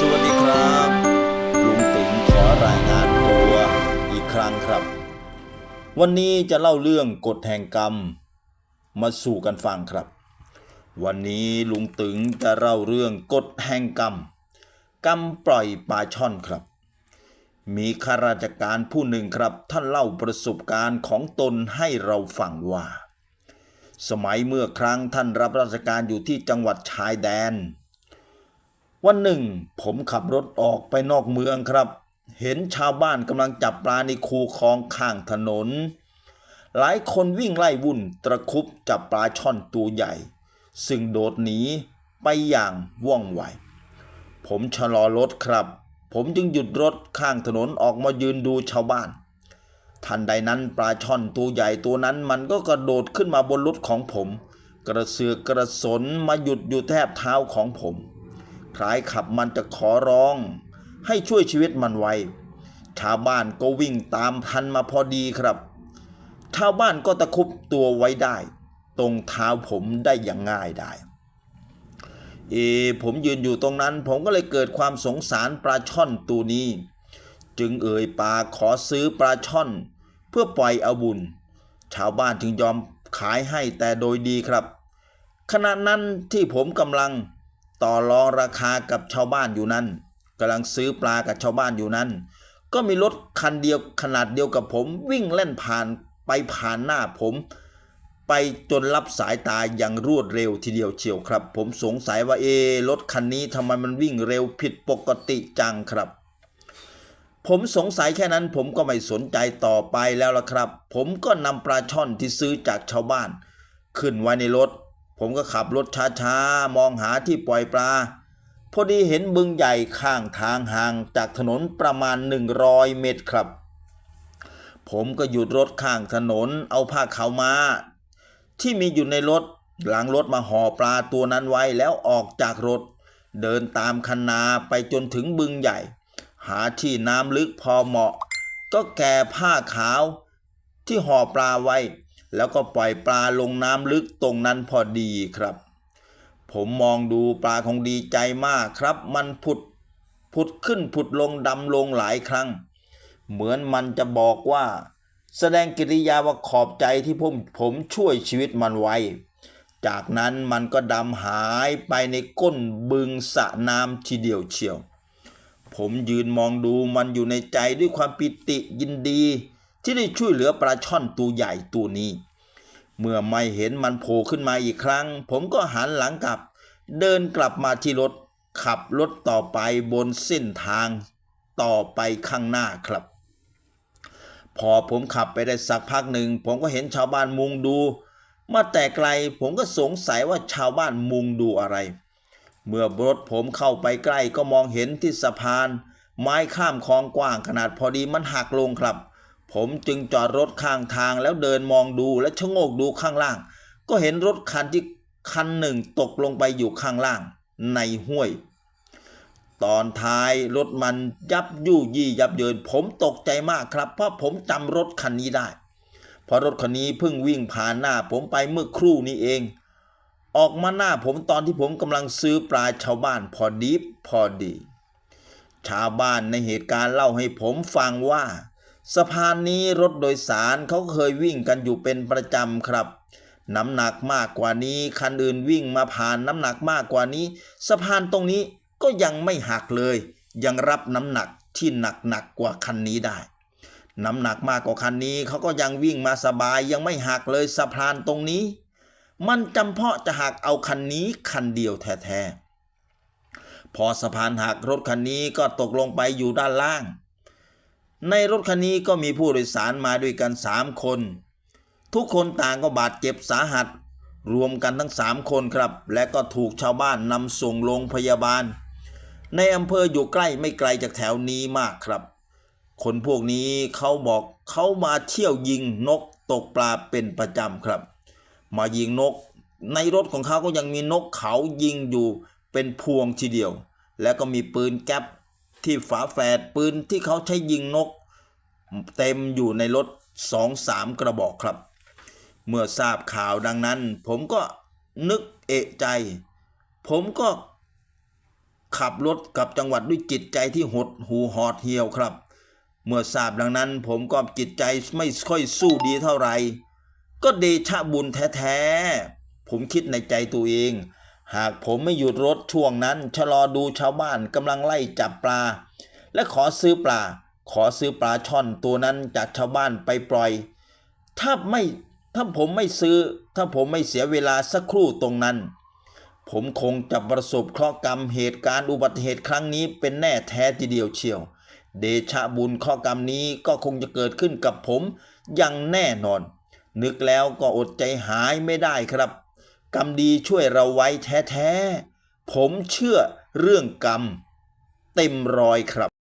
สวัสดีครับ ลุงติ๋งขอรายงานตัวอีกครั้งครับ วันนี้จะเล่าเรื่องกฎแห่งกรรม มาสู่กันฟังครับ วันนี้ลุงตึงจะเล่าเรื่องกฎแห่งกรรม กรรมปล่อยปลาช่อนครับ มีข้าราชการผู้หนึ่งครับ ท่านเล่าประสบการณ์ของตนให้เราฟังว่า สมัยเมื่อครั้งท่านรับราชการอยู่ที่จังหวัดชายแดน วันหนึ่ง ผมขับรถออกไปนอกเมืองครับ เห็นชาวบ้านกำลังจับปลาในคูคลองข้างถนน หลายคนวิ่งไล่วุ่นตะครุบจับปลาช่อนตัวใหญ่ ซึ่งโดดหนีไปอย่างว่องไว ผมชะลอรถครับ ผมจึงหยุดรถข้างถนนออกมายืนดูชาวบ้าน ทันใดนั้นปลาช่อนตัวใหญ่ตัวนั้นมันก็กระโดดขึ้นมาบนรถของผม กระเสือกกระสนมาหยุดอยู่แทบเท้าของผม คล้ายขับมันจะขอร้อง ให้ช่วยชีวิตมันไว้ ชาวบ้านก็วิ่งตามทันมาพอดีครับ ชาวบ้านก็ตะคุบตัวไว้ได้ ตรงเท้าผมได้อย่างง่ายได้เอผมยืนอยู่ตรงนั้น ผมก็เลยเกิดความสงสารปลาช่อนตัวนี้ จึงเอ่ยปากขอซื้อปลาช่อน เพื่อปล่อยเอาบุญ ชาวบ้านจึงยอมขายให้แต่โดยดีครับ ขณะนั้นที่ผมกำลัง ต่อรองราคากับชาวบ้านอยู่นั้นกำลังซื้อปลากับชาวบ้านอยู่นั้น ก็มีรถคันเดียวขนาดเดียวกับผม วิ่งเล่นผ่านไปผ่านหน้าผม ไปจนรับสายตาอย่างรวดเร็วทีเดียวเชียวครับ ผมสงสัยว่าเอรถคันนี้ทำไมมันวิ่งเร็วผิดปกติจังครับ ผมสงสัยแค่นั้นผมก็ไม่สนใจต่อไปแล้วละครับ ผมก็นำปลาช่อนที่ซื้อจากชาวบ้าน ขึ้นไว้ในรถ ผมก็ขับรถช้าๆ มองหาที่ปล่อยปลา พอดีเห็นบึงใหญ่ข้างทางห่างจากถนนประมาณ 100 เมตรครับ ผมก็หยุดรถข้างถนนเอาผ้าขาวมาที่มีอยู่ในรถหลังรถมาห่อปลาตัวนั้นไว้แล้วออกจากรถ เดินตามคันนาไปจนถึงบึงใหญ่ หาที่น้ำลึกพอเหมาะ ก็แก่ผ้าขาวที่ห่อปลาไว้ แล้วก็ปล่อยปลาลงน้ำลึกตรงนั้นพอดีครับ ผมมองดูปลาคงดีใจมากครับ มันผุดผุดขึ้นผุดลงดำลงหลายครั้ง เหมือนมันจะบอกว่า แสดงกิริยาว่าขอบใจที่ผมผมช่วยชีวิตมันไว้ จากนั้นมันก็ดำหายไปในก้นบึงสะน้ำทีเดียวเชียว ผมยืนมองดูมันอยู่ในใจด้วยความปิติยินดี ที่ได้ช่วยเหลือปลาช่อนตัวใหญ่ตัวนี้ เมื่อไม่เห็นมันโผล่ขึ้นมาอีกครั้ง ผมก็หันหลังกลับ เดินกลับมาที่รถ ขับรถต่อไปบนเส้นทาง ต่อไปข้างหน้าครับ พอผมขับไปได้สักพักหนึ่ง ผมก็เห็นชาวบ้านมุงดู มาแต่ไกลผมก็สงสัยว่าชาวบ้านมุงดูอะไร เมื่อรถผมเข้าไปใกล้ก็มองเห็นที่สะพาน ไม้ข้ามคลองกว้างขนาดพอดีมันหักลงครับ ผมจึงจอดรถข้างทางแล้วเดินมองดูและชะโงกดูข้างล่าง ก็เห็นรถคันที่คันหนึ่งตกลงไปอยู่ข้างล่าง ในห้วย ตอนท้ายรถมันยับยู่ยี่ยับเยิน ผมตกใจมากครับ เพราะผมจำรถคันนี้ได้เพราะรถคันนี้เพิ่งวิ่งผ่านหน้าผมไปเมื่อครู่นี้เอง ออกมาหน้าผมตอนที่ผมกำลังซื้อปลาชาวบ้านพอดีพอดี ชาวบ้านในเหตุการณ์เล่าให้ผมฟังว่า สะพานนี้รถโดยสารเขาเคยวิ่งกันอยู่เป็นประจำครับ น้ำหนักมากกว่านี้ คันอื่นวิ่งมาผ่านน้ำหนักมากกว่านี้ สะพานตรงนี้ก็ยังไม่หักเลย ยังรับน้ำหนักที่หนักหนักกว่าคันนี้ได้ น้ำหนักมากกว่าคันนี้เขาก็ยังวิ่งมาสบายยังไม่หักเลยสะพานตรงนี้ มันจำเพาะจะหักเอาคันนี้คันเดียวแท้ๆพอสะพานหักรถคันนี้ก็ตกลงไปอยู่ด้านล่าง ในรถคันนี้ก็มีผู้โดยสารมาด้วยกันสามคน ทุกคนต่างก็บาดเจ็บสาหัส รวมกันทั้งสามคนครับ และก็ถูกชาวบ้านนำส่งโรงพยาบาล ในอำเภออยู่ใกล้ไม่ไกลจากแถวนี้มากครับ คนพวกนี้เขาบอกเขามาเที่ยวยิงนกตกปลาเป็นประจำครับ มายิงนก ในรถของเขาก็ยังมีนกเขายิงอยู่เป็นพวงทีเดียว แล้วก็มีปืนแก๊ปที่ฝาแฝดปืนที่เขาใช้ยิงนก เต็มอยู่ในรถสองสามกระบอกครับ เมื่อทราบข่าวดังนั้น ผมก็นึกเอะใจ ผมก็ขับรถกลับจังหวัดด้วยจิตใจที่หดหูหอดเหี่ยวครับ เมื่อทราบดังนั้น ผมก็จิตใจไม่ค่อยสู้ดีเท่าไหร่ก็เดชะบุญแท้ๆ ผมคิดในใจตัวเอง หากผมไม่หยุดรถช่วงนั้นชะลอดูชาวบ้านกำลังไล่จับปลา และขอซื้อปลา ขอซื้อปลาช่อนตัวนั้นจากชาวบ้านไปปล่อย ถ้าไม่ถ้าผมไม่ซื้อ ถ้าผมไม่เสียเวลาสักครู่ตรงนั้น ผมคงจะประสบเคราะห์กรรมเหตุการณ์อุบัติเหตุครั้งนี้เป็นแน่แท้ทีเดียวเชียว เดชะบุญข้อกรรมนี้ก็คงจะเกิดขึ้นกับผมอย่างแน่นอน นึกแล้วก็อดใจหายไม่ได้ครับ กรรมดีช่วยเราไว้แท้ๆผมเชื่อเรื่องกรรม เต็มรอยครับ